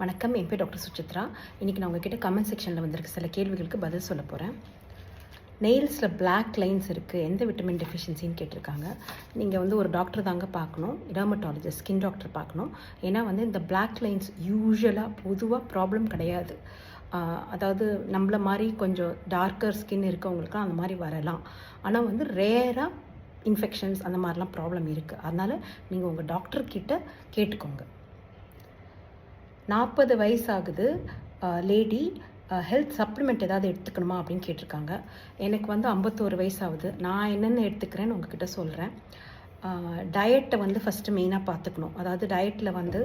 வணக்கம் என் பேர் டாக்டர் சுசித்ரா. இன்றைக்கி நான் உங்ககிட்ட கமெண்ட் செக்ஷனில் வந்திருக்க சில கேள்விகளுக்கு பதில் சொல்ல போகிறேன் நெயில்ஸில் பிளாக் லைன்ஸ் இருக்குது எந்த விட்டமின் டெஃபிஷியன்சின்னு கேட்டிருக்காங்க. நீங்கள் வந்து ஒரு டாக்டர் தாங்க பார்க்கணும் டெர்மட்டாலஜிஸ்ட் ஸ்கின் டாக்டர் பார்க்கணும். ஏன்னா வந்து இந்த பிளாக் லைன்ஸ் யூஸ்வலாக பொதுவாக ப்ராப்ளம் கிடையாது. அதாவது நம்மள மாதிரி கொஞ்சம் டார்க்கர் ஸ்கின் இருக்கவங்களுக்குலாம் அந்த மாதிரி வரலாம். ஆனால் வந்து ரேராக இன்ஃபெக்ஷன்ஸ் அந்த மாதிரிலாம் ப்ராப்ளம் இருக்குது அதனால் நீங்கள் உங்கள் டாக்டர்கிட்ட கேட்டுக்கோங்க. நாற்பது வயசாகுது லேடி. ஹெல்த் சப்ளிமெண்ட் ஏதாவது எடுத்துக்கணுமா அப்படின்னு கேட்டிருக்காங்க. எனக்கு வந்து ஐம்பத்தோரு வயசாகுது. நான் என்னென்ன எடுத்துக்கிறேன்னு உங்ககிட்ட சொல்கிறேன் டயட்டை வந்து ஃபஸ்ட்டு மெயினாக பார்த்துக்கணும். அதாவது டயட்டில் வந்து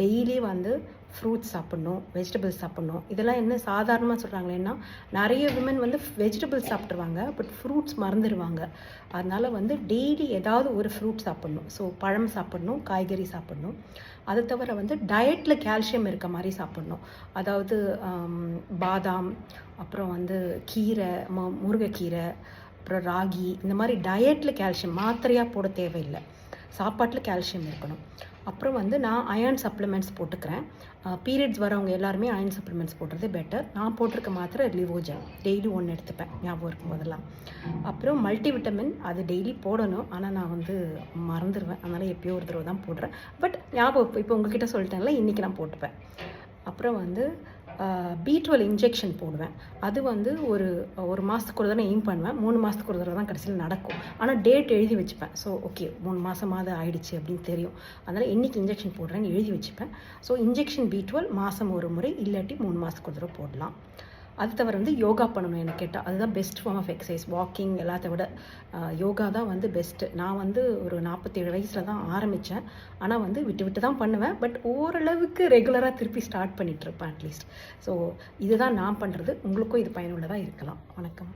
டெய்லி வந்து ஃப்ரூட்ஸ் சாப்பிட்ணும் வெஜிடபிள்ஸ் சாப்பிட்ணும். இதெல்லாம் என்ன சாதாரணமாக சொல்கிறாங்களேன்னா நிறைய விமன் வந்து வெஜிடபிள்ஸ் சாப்பிட்ருவாங்க பட் ஃப்ரூட்ஸ் மறந்துடுவாங்க அதனால் வந்து டெய்லி ஏதாவது ஒரு ஃப்ரூட் சாப்பிட்ணும். ஸோ பழம் சாப்பிட்ணும் காய்கறி சாப்பிட்ணும். அதை தவிர வந்து டயட்டில் கால்சியம் இருக்க மாதிரி சாப்பிட்ணும். அதாவது பாதாம் அப்புறம் வந்து கீரை மு முருங்கைக்கீரை அப்புறம் ராகி இந்த மாதிரி டயட்டில் கால்சியம் மாத்திரையாக போட தேவையில்லை. சாப்பாட்டில் கால்சியம் இருக்கணும். அப்புறம் வந்து நான் அயர்ன் சப்ளிமெண்ட்ஸ் போட்டுக்கிறேன். பீரியட்ஸ் வரவங்க எல்லாருமே அயர்ன் சப்ளிமெண்ட்ஸ் போடுறது பெட்டர் நான் போட்டிருக்க மாத்திரை லிவோஜன் டெய்லி ஒன்று எடுத்துப்பேன். ஞாபகம் இருக்கும் போதெல்லாம் அப்புறம் மல்டி விட்டமின் அது டெய்லி போடணும். ஆனால் நான் வந்து மறந்துடுவேன் அதனால் எப்பயோ ஒரு தடவை தான் போடுறேன். பட் ஞாபகம் இப்போ உங்ககிட்ட சொல்லிட்டேன்ல இன்றைக்கி நான் போட்டுப்பேன். அப்புறம் வந்து பி டுவெல் இன்ஜெக்ஷன் போடுவேன். அது வந்து ஒரு ஒரு மாதத்துக்கு ஒரு தடவை எய்ம் பண்ணுவேன். மூணு மாதத்துக்கு ஒரு தடவை தான் கடைசியில் நடக்கும். ஆனால் டேட் எழுதி வச்சுப்பேன். ஸோ ஓகே மூணு மாதமாவது ஆயிடுச்சு அப்படின்னு தெரியும். அதனால் என்றைக்கு இன்ஜெக்ஷன் போடுறேன்னு எழுதி வச்சுப்பேன். ஸோ இன்ஜெக்ஷன் பி டுவெல் மாதம் ஒரு முறை இல்லாட்டி மூணு மாதத்துக்கு ஒரு தடவை போடலாம். அது தவிர வந்து யோகா பண்ணணும் எனக்கு கேட்டால் அதுதான் best form of exercise walking எல்லாத்த விட யோகா தான் வந்து பெஸ்ட்டு நான் வந்து ஒரு நாற்பத்தேழு வயசில் தான் ஆரம்பித்தேன் ஆனால் வந்து விட்டு விட்டு தான் பண்ணுவேன். பட் ஓரளவுக்கு ரெகுலராக திருப்பி ஸ்டார்ட் பண்ணிகிட்ருப்பேன் அட்லீஸ்ட் ஸோ இதுதான் நான் பண்ணுறது உங்களுக்கும் இது பயனுள்ளதாக இருக்கலாம். வணக்கம்.